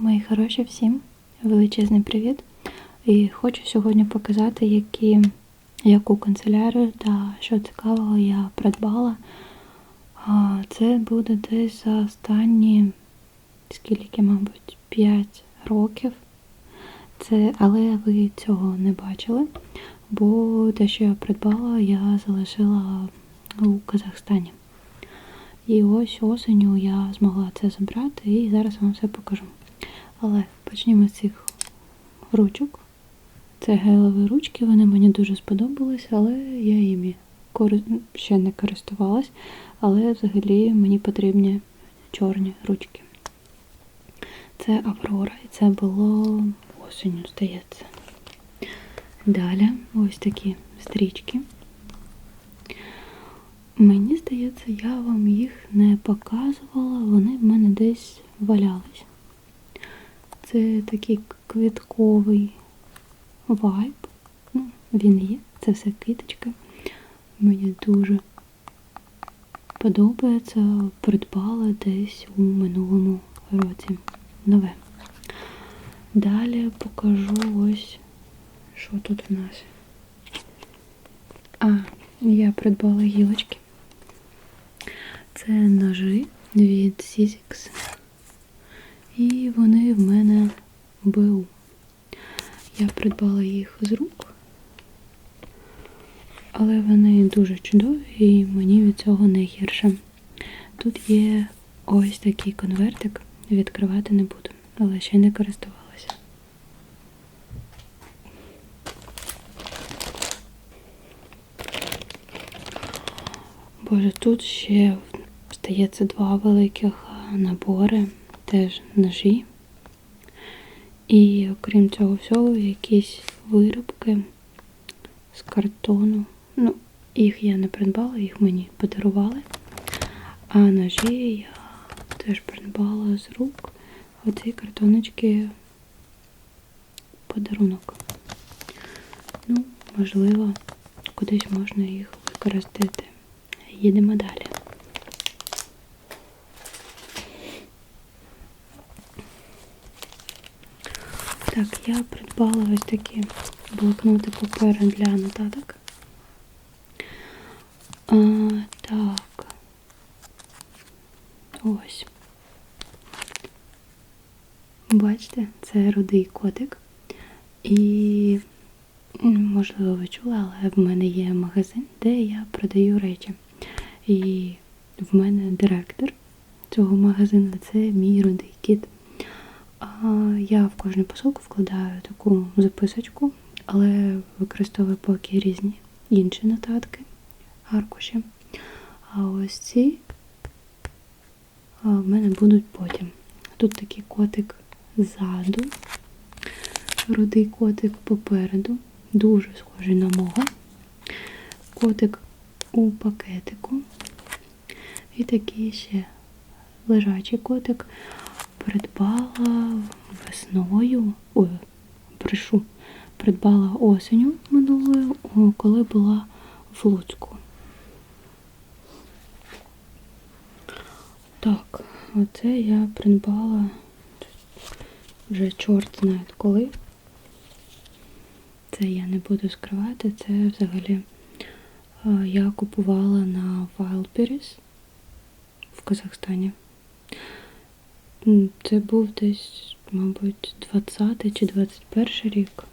Мої хороші всім величезний привіт. І хочу сьогодні показати, які, яку канцелярію та що цікавого я придбала. Це буде десь за останні, скільки, мабуть, 5 років. Це, але ви цього не бачили, бо те, що я придбала, я залишила у Казахстані. І ось осеню я змогла це забрати і зараз вам все покажу. Але почнімо з цих ручок. Це гелеві ручки, вони мені дуже сподобались, але я їм ще не користувалась. Але взагалі мені потрібні чорні ручки. Це Аврора, і це було осінню, здається. Далі ось такі стрічки. Мені здається, я вам їх не показувала, вони в мене десь валялись. Це такий квітковий вайб. Ну, він є, це все квіточки. Мені дуже подобається, придбала десь у минулому році. Нове. Далі покажу ось, що тут в нас. А, я придбала гілочки. Це ножи від Sizzix. І вони в мене БУ. Я придбала їх з рук, але вони дуже чудові і мені від цього не гірше. Тут є ось такий конвертик, відкривати не буду, але ще не користувалася. Боже, тут ще здається два великих набори, теж ножі. І окрім цього всього, якісь виробки з картону. Ну, їх я не придбала, їх мені подарували. А ножі я теж придбала з рук. Оці картоночки подарунок. Ну, можливо, кудись можна їх використати. Їдемо далі. Так, я придбала ось такі блокноти паперу для нотаток. А, так. Ось. Бачите, це рудий котик. І, можливо, ви чули, але в мене є магазин, де я продаю речі. І в мене директор цього магазину це мій рудий кіт. А я в кожну посилку вкладаю таку записочку, але використовую поки різні інші нотатки, аркуші. А ось ці в мене будуть потім. Тут такий котик ззаду, рудий котик попереду, дуже схожий на мого. Котик у пакетику. І такий ще лежачий котик придбала весною, ой, брешу, придбала осеню минулою, коли була в Луцьку. Так, оце я придбала вже чорт знає коли. Це я не буду скривати, це взагалі я купувала на Wildberries в Казахстані. Це був десь, мабуть, 20 чи 21 рік.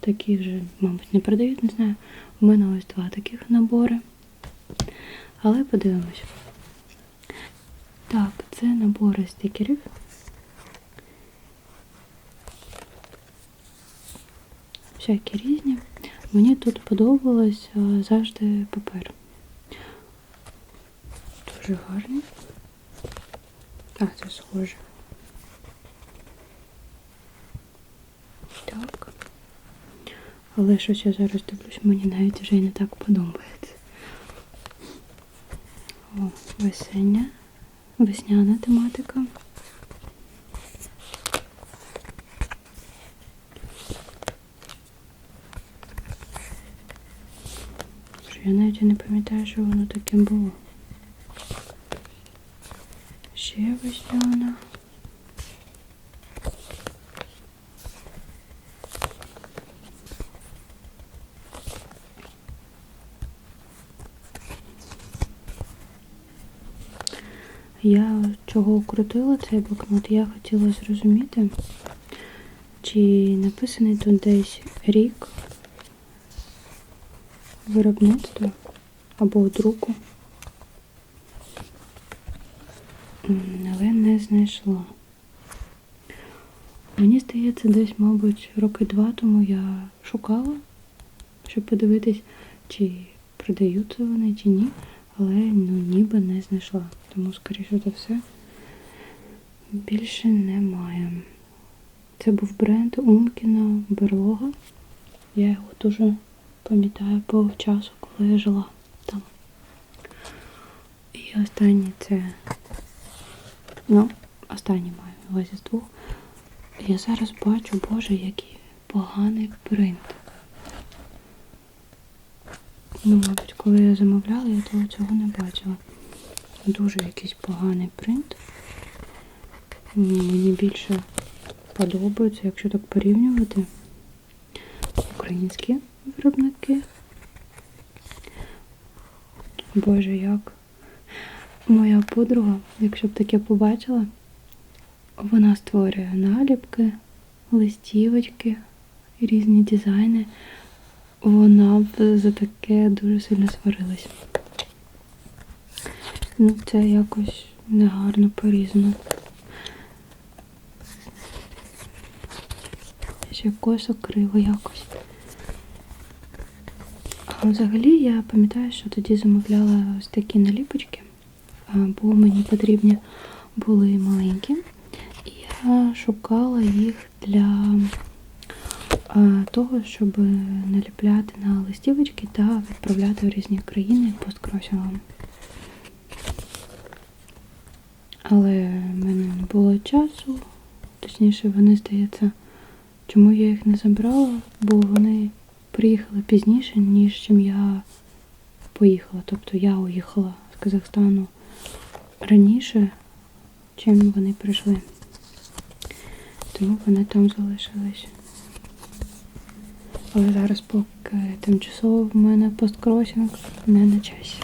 Такі вже, мабуть, не продають, не знаю. У мене ось два таких набори. Але подивимось. Так, це набори стикерів. Всякі різні. Мені тут подобалось завжди папер. Дуже гарний. Так, це схоже. Так. Але щось я зараз дивлюсь, мені навіть вже і не так подобається. О, весення, весняна тематика. Я навіть не пам'ятаю, що воно таким було ще вона. Я чого укрутила цей блокнот, я хотіла зрозуміти, чи написаний тут десь рік виробництва або друку. Але не знайшла. Мені здається, десь, мабуть, роки два тому я шукала, щоб подивитись, чи продаються вони, чи ні, але ну, ніби не знайшла. Тому, скоріше за все, більше немає. Це був бренд Умкіна Берлога. Я його дуже пам'ятаю по часу, коли я жила там. І останнє це. Ну, останнє маю на увазі з двох. Я зараз бачу, боже, який поганий принт. Ну, мабуть, коли я замовляла, я того цього не бачила. Дуже якийсь поганий принт. Мені більше подобається, якщо так порівнювати. Українські виробники. Боже, як моя подруга, якщо б таке побачила, вона створює наліпки, листівочки, різні дизайни. Вона б за таке дуже сильно сварилась. Ну, це якось негарно порізано. Ще косо криво якось. А взагалі я пам'ятаю, що тоді замовляла ось такі наліпочки, бо мені потрібні були маленькі. І я шукала їх для того, щоб наліпляти на листівочки та відправляти в різні країни посткросінгом. Але в мене не було часу, точніше, вони, здається, чому я їх не забрала, бо вони приїхали пізніше, ніж чим я поїхала. Тобто я уїхала з Казахстану раніше, чим вони прийшли. Тому вони там залишились. Але зараз поки тимчасово в мене посткросінг не на часі.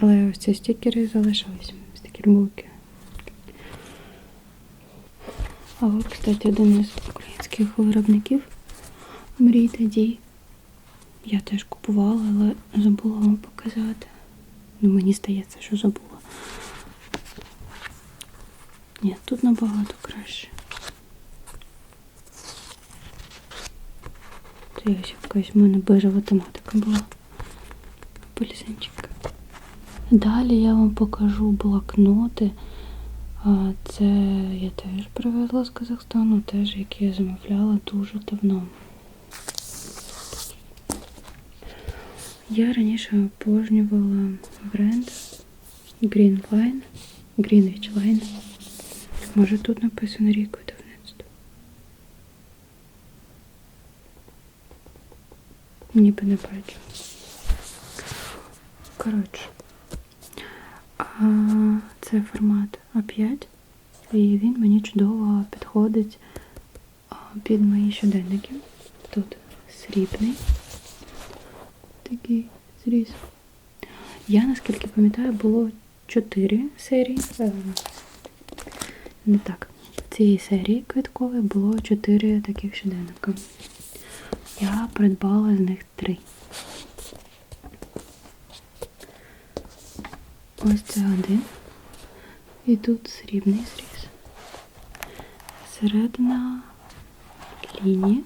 Але ось ці стікери залишились. Стікербуки. А от, кстати, один із українських виробників Мрій дій. Я теж купувала, але забула вам показати. Ну, мені здається, що забула. Ні, тут набагато краще. Це якась в мене бежева тематика була. Полісенчика. Далі я вам покажу блокноти. Це я теж привезла з Казахстану, теж які я замовляла дуже давно. Я раніше обожнювала бренд Green Line, Greenwich Line. Може тут написано рік видавництва. Ніби не бачу. Коротше. А, це формат А5, і він мені чудово підходить під мої щоденники. Тут срібний такий зріз. Я, наскільки пам'ятаю, було 4 серії. Е, Не так. Цій серії квіткової було 4 таких щоденника. Я придбала з них 3. Ось це один. І тут срібний зріз. Середина лінії.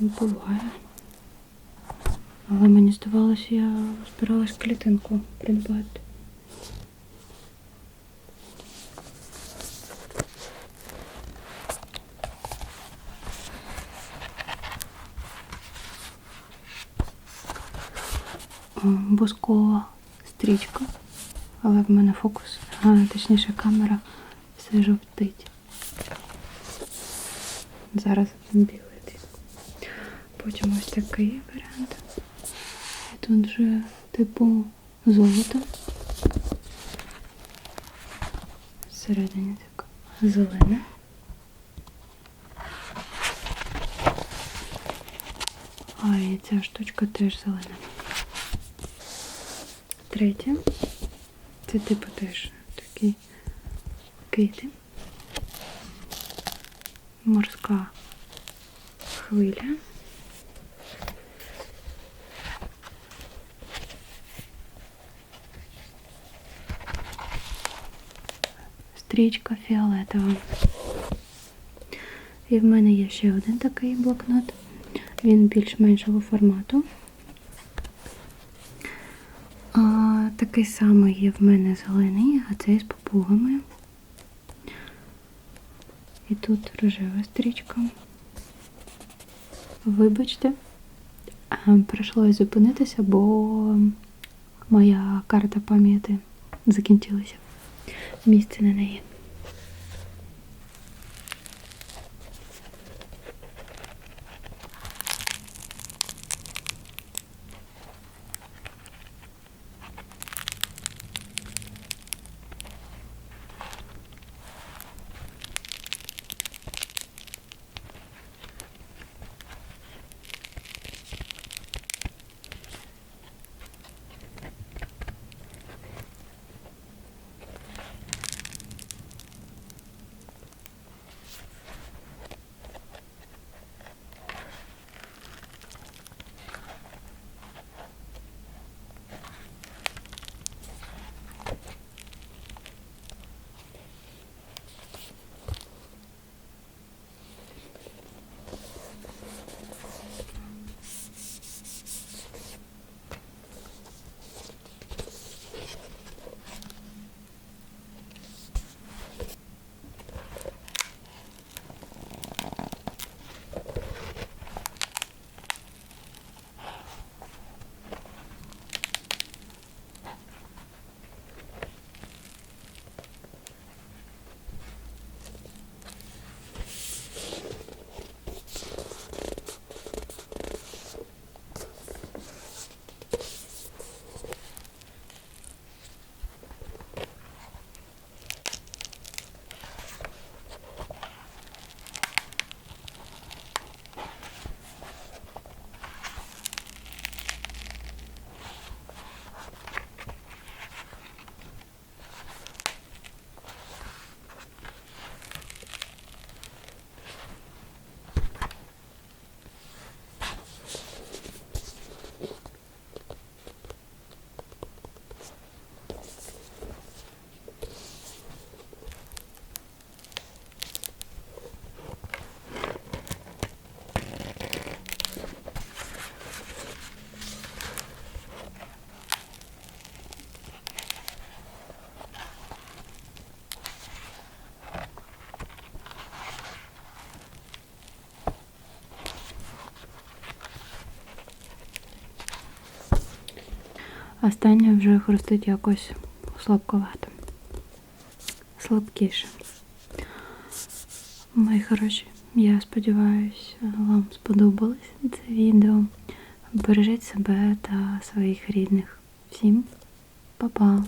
Бу- Буває. Але мені здавалося, я збиралась клітинку придбати. О, Бускова стрічка, але в мене фокус, а точніше камера все жовтить. Зараз білий. Потім ось такий варіант. Тут вже типу золото. Всередині так зелене. А і ця штучка теж зелена. третє. Це типу теж такі кити. Морська хвиля. Стрічка фіолетова. І в мене є ще один такий блокнот. Він більш-меншого формату. А, такий самий є в мене зелений, а цей з попугами. І тут рожева стрічка. Вибачте, прийшлося зупинитися, бо моя карта пам'яті закінчилася. Місце на неї. Останнє вже хрустить якось слабковато. Слабкіше. Мої хороші, я сподіваюся, вам сподобалось це відео. Бережіть себе та своїх рідних. Всім па-па!